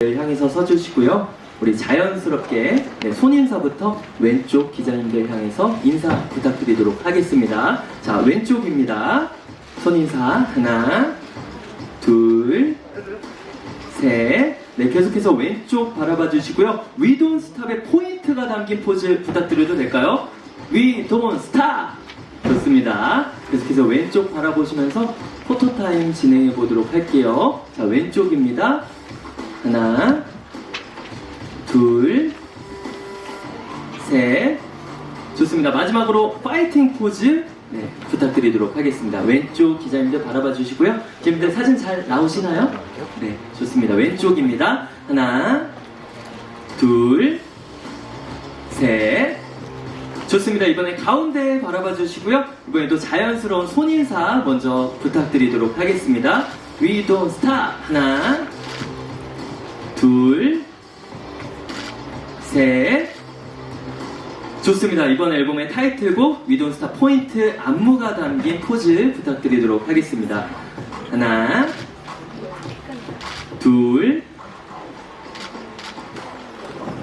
향해서 서주시고요. 우리 자연스럽게 네, 손인사부터 왼쪽 기자님들 향해서 인사 부탁드리도록 하겠습니다. 자, 왼쪽입니다. 손인사 하나, 둘, 셋. 네, 계속해서 왼쪽 바라봐 주시고요. 위돈 스탑의 포인트가 담긴 포즈 부탁드려도 될까요? 위돈 스탑! 좋습니다. 계속해서 왼쪽 바라보시면서 포토타임 진행해 보도록 할게요. 자, 왼쪽입니다. 하나, 둘, 셋. 좋습니다. 마지막으로 파이팅 포즈 네, 부탁드리도록 하겠습니다. 왼쪽 기자님들 바라봐 주시고요. 기자님들 사진 잘 나오시나요? 네, 좋습니다. 왼쪽입니다. 하나, 둘, 셋. 좋습니다. 이번에 가운데 바라봐 주시고요. 이번에도 자연스러운 손인사 먼저 부탁드리도록 하겠습니다. 위도 스탑. 하나, 둘, 셋. 좋습니다. 이번 앨범의 타이틀곡 위돈스타 포인트 안무가 담긴 포즈 부탁드리도록 하겠습니다. 하나, 둘,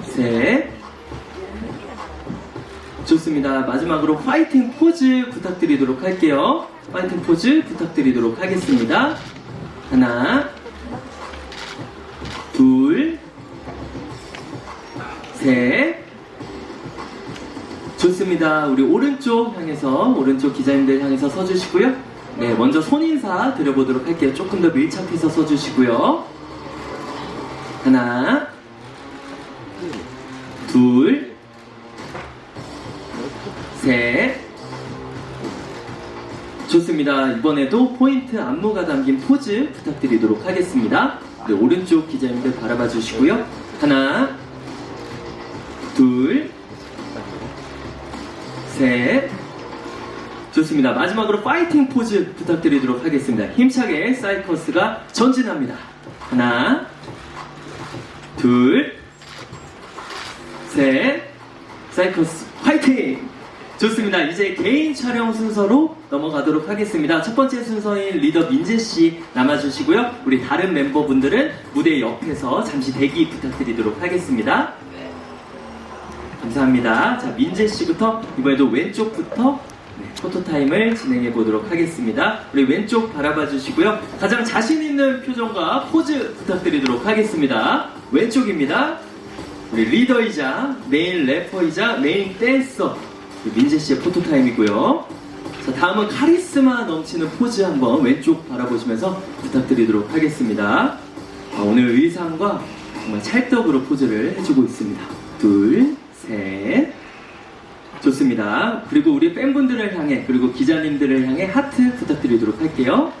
셋. 좋습니다. 마지막으로 파이팅 포즈 부탁드리도록 할게요. 파이팅 포즈 부탁드리도록 하겠습니다. 하나, 셋. 좋습니다. 우리 오른쪽 향해서, 오른쪽 기자님들 향해서 서주시고요. 네, 먼저 손인사 드려보도록 할게요. 조금 더 밀착해서 서주시고요. 하나, 둘, 셋. 좋습니다. 이번에도 포인트 안무가 담긴 포즈 부탁드리도록 하겠습니다. 네, 오른쪽 기자님들 바라봐 주시고요. 하나, 둘, 셋. 좋습니다. 마지막으로 파이팅 포즈 부탁드리도록 하겠습니다. 힘차게 사이커스가 전진합니다. 하나, 둘, 셋. 사이커스 파이팅! 좋습니다. 이제 개인 촬영 순서로 넘어가도록 하겠습니다. 첫 번째 순서인 리더 민재 씨 남아주시고요. 우리 다른 멤버분들은 무대 옆에서 잠시 대기 부탁드리도록 하겠습니다. 감사합니다. 자, 민재 씨부터 이번에도 왼쪽부터 네, 포토타임을 진행해 보도록 하겠습니다. 우리 왼쪽 바라봐 주시고요. 가장 자신 있는 표정과 포즈 부탁드리도록 하겠습니다. 왼쪽입니다. 우리 리더이자 메인 래퍼이자 메인 댄서 민재 씨의 포토타임이고요. 자, 다음은 카리스마 넘치는 포즈 한번 왼쪽 바라보시면서 부탁드리도록 하겠습니다. 아, 오늘 의상과 정말 찰떡으로 포즈를 해주고 있습니다. 둘, 셋. 좋습니다. 그리고 우리 팬분들을 향해, 그리고 기자님들을 향해 하트 부탁드리도록 할게요.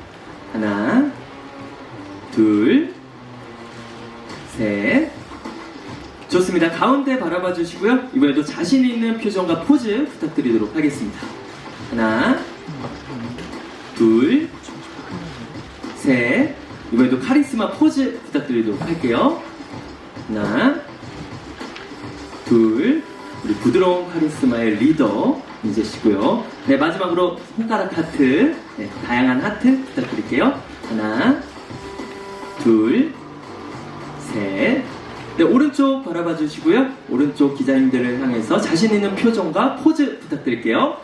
하나, 둘, 셋. 좋습니다. 가운데 바라봐 주시고요. 이번에도 자신 있는 표정과 포즈 부탁드리도록 하겠습니다. 하나, 둘, 셋. 이번에도 카리스마 포즈 부탁드리도록 할게요. 하나, 둘, 우리 부드러운 카리스마의 리더 민재 씨고요. 네, 마지막으로 손가락 하트, 네, 다양한 하트 부탁드릴게요. 하나, 둘, 셋. 네, 오른쪽 바라봐 주시고요. 오른쪽 기자님들을 향해서 자신 있는 표정과 포즈 부탁드릴게요.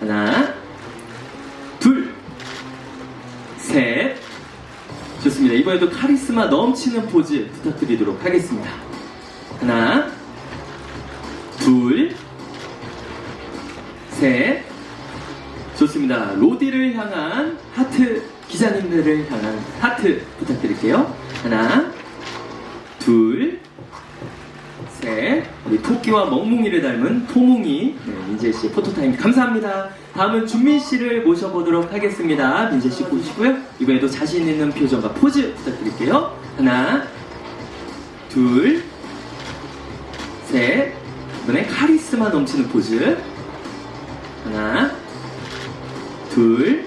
하나, 둘, 셋. 좋습니다. 이번에도 카리스마 넘치는 포즈 부탁드리도록 하겠습니다. 하나, 셋. 좋습니다. 로디를 향한 하트, 기자님들을 향한 하트 부탁드릴게요. 하나, 둘, 셋. 우리 토끼와 멍뭉이를 닮은 토뭉이 네, 민재 씨의 포토타임 감사합니다. 다음은 준민 씨를 모셔보도록 하겠습니다. 민재 씨 보시고요. 이번에도 자신 있는 표정과 포즈 부탁드릴게요. 하나, 둘, 셋. 이번엔 카리스마 넘치는 포즈. 하나, 둘,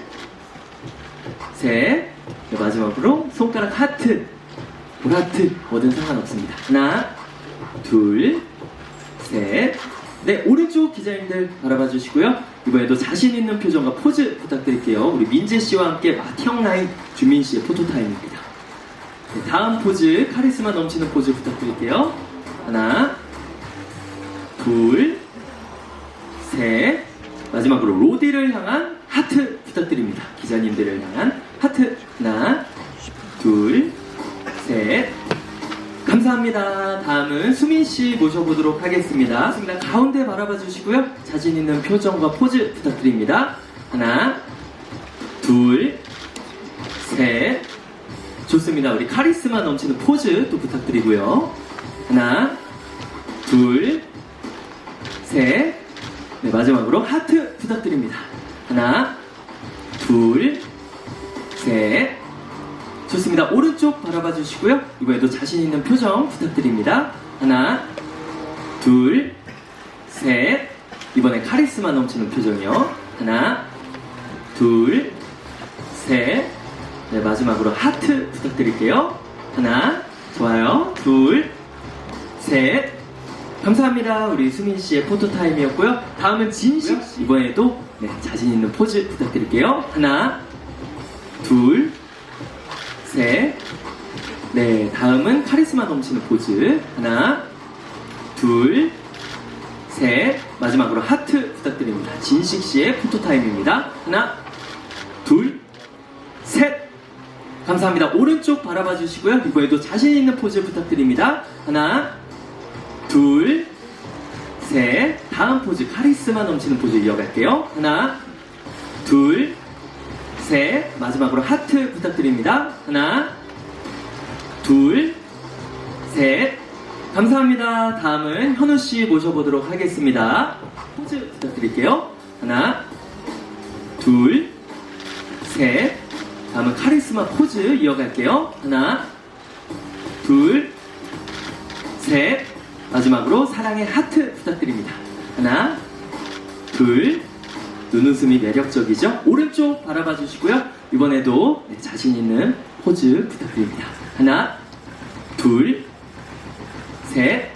셋. 네, 마지막으로 손가락 하트. 보라트 뭐든 상관없습니다. 하나, 둘, 셋. 네, 오른쪽 기자님들 바라봐 주시고요. 이번에도 자신 있는 표정과 포즈 부탁드릴게요. 우리 민재 씨와 함께 맏형 라인 주민 씨의 포토타임입니다. 네, 다음 포즈 카리스마 넘치는 포즈 부탁드릴게요. 하나, 둘, 셋. 마지막으로 로디를 향한 하트 부탁드립니다. 기자님들을 향한 하트. 하나, 둘, 셋. 감사합니다. 다음은 수민 씨 모셔보도록 하겠습니다. 좋습니다. 가운데 바라봐 주시고요. 자신 있는 표정과 포즈 부탁드립니다. 하나, 둘, 셋. 좋습니다. 우리 카리스마 넘치는 포즈 또 부탁드리고요. 하나, 둘, 셋. 네, 마지막으로 하트 부탁드립니다. 하나, 둘, 셋. 좋습니다. 오른쪽 바라봐 주시고요. 이번에도 자신 있는 표정 부탁드립니다. 하나, 둘, 셋. 이번에 카리스마 넘치는 표정이요. 하나, 둘, 셋. 네, 마지막으로 하트 부탁드릴게요. 하나, 좋아요. 둘, 셋. 감사합니다. 우리 수민 씨의 포토 타임이었고요. 다음은 진식 씨. 이번에도 네, 자신 있는 포즈 부탁드릴게요. 하나, 둘, 셋. 네, 다음은 카리스마 넘치는 포즈. 하나, 둘, 셋. 마지막으로 하트 부탁드립니다. 진식 씨의 포토 타임입니다. 하나, 둘, 셋. 감사합니다. 오른쪽 바라봐 주시고요. 이번에도 자신 있는 포즈 부탁드립니다. 하나, 둘, 셋. 다음 포즈 카리스마 넘치는 포즈 이어갈게요. 하나, 둘, 셋. 마지막으로 하트 부탁드립니다. 하나, 둘, 셋. 감사합니다. 다음은 현우 씨 모셔보도록 하겠습니다. 포즈 부탁드릴게요. 하나, 둘, 셋. 다음은 카리스마 포즈 이어갈게요. 하나, 둘, 셋. 마지막으로 사랑의 하트 부탁드립니다. 하나, 둘, 눈웃음이 매력적이죠? 오른쪽 바라봐 주시고요. 이번에도 네, 자신 있는 포즈 부탁드립니다. 하나, 둘, 셋.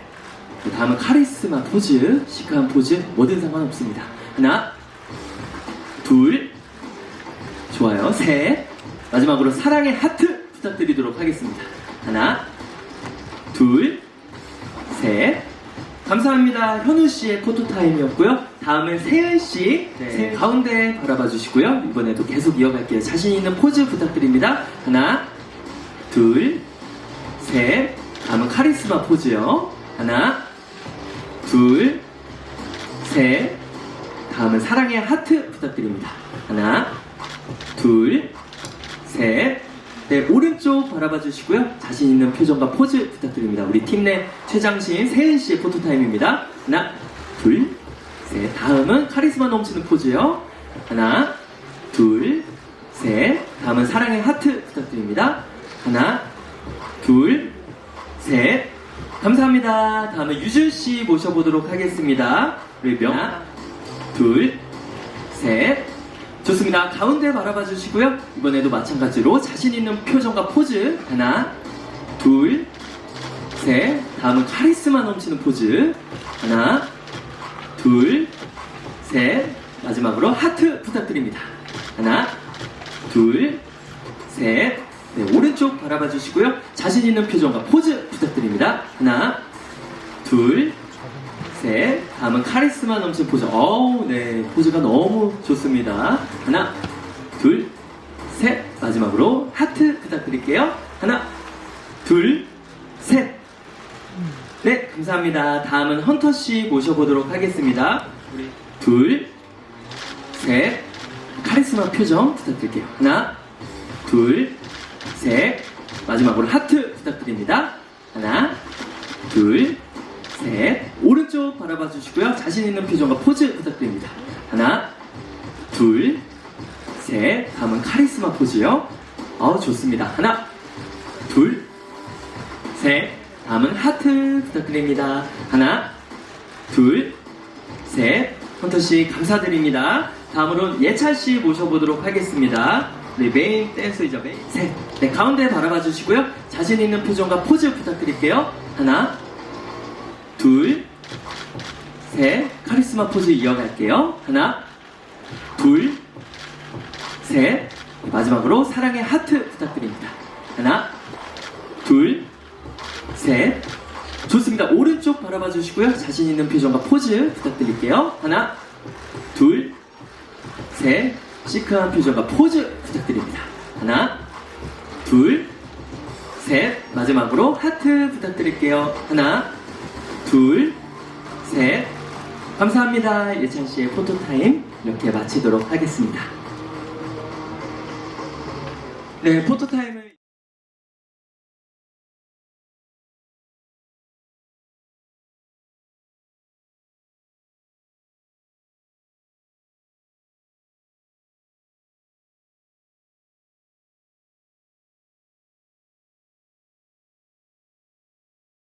그 다음은 카리스마 포즈, 시크한 포즈, 뭐든 상관없습니다. 하나, 둘, 좋아요. 셋. 마지막으로 사랑의 하트 부탁드리도록 하겠습니다. 하나, 둘, 셋. 감사합니다. 현우 씨의 포토 타임이었고요. 다음은 세은 씨 네, 가운데 바라봐 주시고요. 이번에도 계속 이어갈게요. 자신 있는 포즈 부탁드립니다. 하나, 둘, 셋. 다음은 카리스마 포즈요. 하나, 둘, 셋. 다음은 사랑의 하트 부탁드립니다. 하나, 둘, 셋. 네, 오른쪽 바라봐 주시고요. 자신 있는 표정과 포즈 부탁드립니다. 우리 팀 내 최장신 세은 씨의 포토타임입니다. 하나, 둘, 셋. 다음은 카리스마 넘치는 포즈요. 하나, 둘, 셋. 다음은 사랑의 하트 부탁드립니다. 하나, 둘, 셋. 감사합니다. 다음은 유준 씨 모셔보도록 하겠습니다. 우리 명, 하나, 둘, 셋. 좋습니다. 가운데 바라봐 주시고요. 이번에도 마찬가지로 자신 있는 표정과 포즈. 하나, 둘, 셋. 다음은 카리스마 넘치는 포즈. 하나, 둘, 셋. 마지막으로 하트 부탁드립니다. 하나, 둘, 셋. 네, 오른쪽 바라봐 주시고요. 자신 있는 표정과 포즈 부탁드립니다. 하나, 둘, 셋. 다음은 카리스마 넘치는 포즈. 어우, 네. 포즈가 너무 좋습니다. 하나, 둘, 셋. 마지막으로 하트 부탁드릴게요. 하나, 둘, 셋. 네, 감사합니다. 다음은 헌터 씨 모셔보도록 하겠습니다. 둘, 셋. 카리스마 표정 부탁드릴게요. 하나, 둘, 셋. 마지막으로 하트 부탁드립니다. 하나, 둘, 셋. 오른쪽 바라봐 주시고요. 자신 있는 표정과 포즈 부탁드립니다. 하나, 둘, 셋. 다음은 카리스마 포즈요. 어, 좋습니다. 하나, 둘, 셋. 다음은 하트 부탁드립니다. 하나, 둘, 셋. 헌터 씨 감사드립니다. 다음으로는 예찬 씨 모셔보도록 하겠습니다. 네, 메인 댄서이자 메인. 셋. 네, 가운데 바라봐 주시고요. 자신 있는 표정과 포즈 부탁드릴게요. 하나, 셋. 카리스마 포즈 이어갈게요. 하나, 둘, 셋. 마지막으로 사랑의 하트 부탁드립니다. 하나, 둘, 셋. 좋습니다. 오른쪽 바라봐 주시고요. 자신 있는 표정과 포즈 부탁드릴게요. 하나, 둘, 셋. 시크한 표정과 포즈 부탁드립니다. 하나, 둘, 셋. 마지막으로 하트 부탁드릴게요. 하나, 둘, 셋. 감사합니다. 예찬 씨의 포토타임 이렇게 마치도록 하겠습니다. 네, 포토타임을